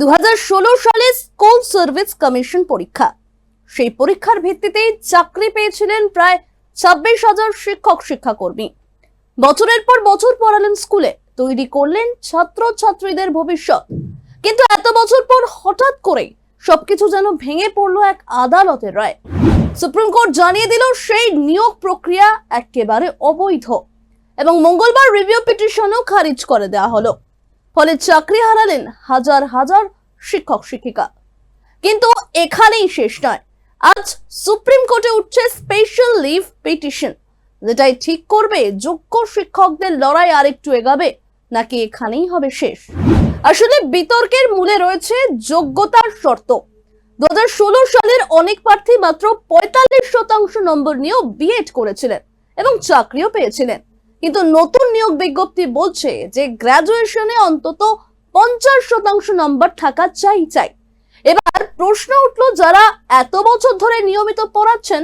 দু হাজার ষোলো সালে স্কুল সার্ভিস কমিশন পরীক্ষা। সেই পরীক্ষার ভিত্তিতে চাকরি পেয়েছিলেন প্রায় ছাব্বিশ হাজার শিক্ষক শিক্ষাকর্মী। বছরের পর বছর পড়ালেন স্কুলে, তৈরি করলেন ছাত্র ছাত্রীদের ভবিষ্যৎ। কিন্তু এত বছর পর হঠাৎ করে সবকিছু যেন ভেঙে পড়ল এক আদালতের রায়। সুপ্রিম কোর্ট জানিয়ে দিল, সেই নিয়োগ প্রক্রিয়া একেবারে অবৈধ এবং মঙ্গলবার রিভিউ পিটিশনও খারিজ করে দেওয়া হলো। ফলে চাকরি হারালেন হাজার হাজার শিক্ষক শিক্ষিকা। কিন্তু এখানেই শেষ নয়। আজ সুপ্রিম কোর্টে উঠছে স্পেশাল লিভ পিটিশন যেটাই ঠিক করবে, যোগ্য শিক্ষকদের লড়াই আরেকটু এগাবে, নাকি এখানেই হবে শেষ? আসলে বিতর্কের মূলে রয়েছে যোগ্যতার শর্ত। দু হাজার ষোলো সালের অনেক প্রার্থী মাত্র পঁয়তাল্লিশ শতাংশ নম্বর নিয়েও বিএড করেছিলেন এবং চাকরিও পেয়েছিলেন। কিন্তু নতুন নিয়োগ বিজ্ঞপ্তি বলছে যে গ্র্যাজুয়েশনে অন্তত পঞ্চাশ শতাংশ নম্বর থাকা চাই চাই। এবার প্রশ্ন উঠল, যারা এত বছর ধরে নিয়মিত পড়াচ্ছেন,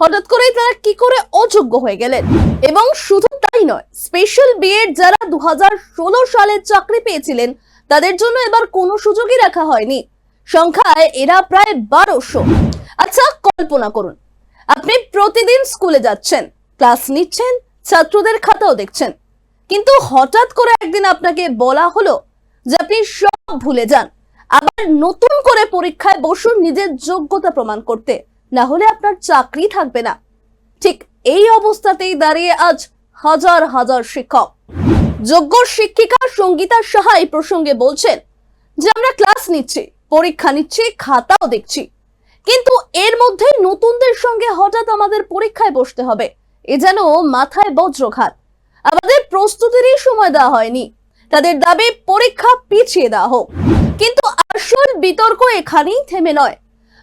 হঠাৎ করেই তারা কি করে অযোগ্য হয়ে গেলেন? এবং শুধু তাই নয় স্পেশাল বিএড যারা দু হাজার ষোলো সালে চাকরি পেয়েছিলেন, তাদের জন্য এবার কোনো সুযোগই রাখা হয়নি। সংখ্যায় এরা প্রায় বারোশো। আচ্ছা কল্পনা করুন, আপনি প্রতিদিন স্কুলে যাচ্ছেন, ক্লাস নিচ্ছেন ছাত্রদের খাতাও দেখছেন। কিন্তু হঠাৎ করে একদিন আপনাকে বলা হলো যে আপনি সব ভুলে যান। আবার নতুন করে পরীক্ষায় বসুন নিজের যোগ্যতা প্রমাণ করতে। না হলে আপনার চাকরি থাকবে না। ঠিক এই অবস্থাতেই দাঁড়িয়ে আজ হাজার হাজার শিক্ষক। যোগ্য শিক্ষিকা সঙ্গীতা সাহা এই প্রসঙ্গে বলছেন যে, আমরা ক্লাস নিচ্ছি, পরীক্ষা নিচ্ছি, খাতাও দেখছি। কিন্তু এর মধ্যে নতুনদের সঙ্গে হঠাৎ আমাদের পরীক্ষায় বসতে হবে। এ যেন মাথায় বজ্রঘাত। আমাদের প্রস্তুতিরই সময় দেওয়া হয়নি। তাদের দাবি পরীক্ষা পিছিয়ে দেওয়া হোক। কিন্তু আসল বিতর্ক এখানেই থেমে নয়।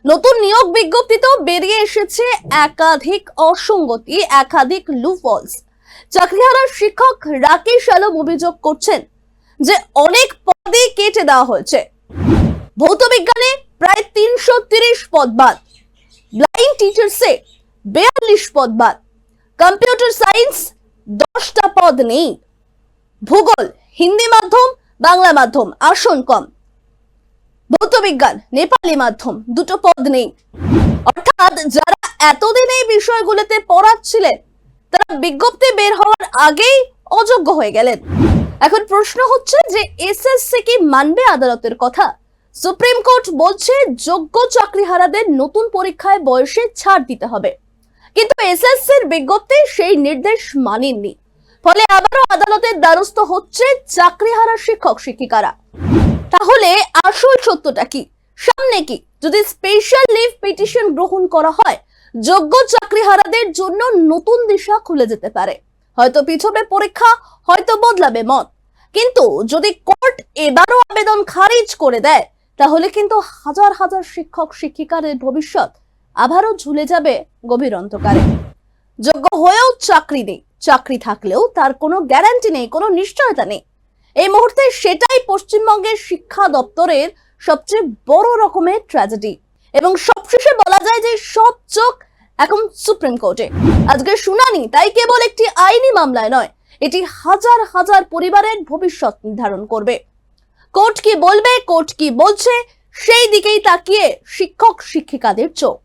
নতুন নিয়োগ বিজ্ঞপ্তিতেও বেরিয়ে এসেছে একাধিক অসঙ্গতি, একাধিক লুফলস চাকরিহারা শিক্ষক রাকেশ আলম অভিযোগ করছেন যে অনেক পদে কেটে দেওয়া হয়েছে। ভৌত বিজ্ঞানে প্রায় তিনশো তিরিশ পদ বাদ। ব্লাইন্ড টিচার্সে বিয়াল্লিশ পদ বাদ। কম্পিউটার সায়েন্স দশটা পদ নেই। ভূগোল, হিন্দি মাধ্যম, বাংলা মাধ্যম, আসন কম। ভৌত বিজ্ঞান নেপালি মাধ্যম, দুটো পদ নেই। অর্থাৎ যারা এতদিন এই বিষয়গুলোতে পড়াচ্ছিলেন, তারা বিজ্ঞপ্তি বের হওয়ার আগেই অযোগ্য হয়ে গেলেন। এখন প্রশ্ন হচ্ছে যে এসএসসি কি মানবে আদালতের কথা? সুপ্রিম কোর্ট বলছে যোগ্য চাকরিহারাদের নতুন পরীক্ষায় বয়সে ছাড় দিতে হবে। কিন্তু এসএসসির বিজ্ঞপ্তি সেই নির্দেশ মানেননি। ফলে আবারও আদালতের দ্বারস্থ হচ্ছে চাকরিহারা শিক্ষক শিক্ষিকারা। তাহলে আসল সত্যটা কি? সামনে কি? যদি স্পেশাল লিভ পিটিশন গ্রহণ করা হয়, যোগ্য চাকরিহারাদের জন্য নতুন দিশা খুলে যেতে পারে। হয়তো পিছবে পরীক্ষা, হয়তো বদলাবে মত। কিন্তু যদি কোর্ট এবারও আবেদন খারিজ করে দেয়, তাহলে কিন্তু হাজার হাজার শিক্ষক শিক্ষিকাদের ভবিষ্যৎ আবারও ঝুলে যাবে গভীর অন্ধকারে। যোগ্য হয়েও চাকরি নেই। চাকরি থাকলেও তার কোনো গ্যারান্টি নেই, কোনো নিশ্চয়তা নেই। এই মুহূর্তে সেটাই পশ্চিমবঙ্গের শিক্ষা দপ্তরের সবচেয়ে বড় রকমের ট্র্যাজেডি এবং সবশেষে বলা যায় যে সব চোখ এখন সুপ্রিম কোর্টে। আজকে শুনানি তাই কেবল একটি আইনি মামলায় নয়, এটি হাজার হাজার পরিবারের ভবিষ্যৎ নির্ধারণ করবে। কোর্ট কি বলবে, কোর্ট কি বলছে, সেই দিকেই তাকিয়ে শিক্ষক শিক্ষিকাদের চোখ।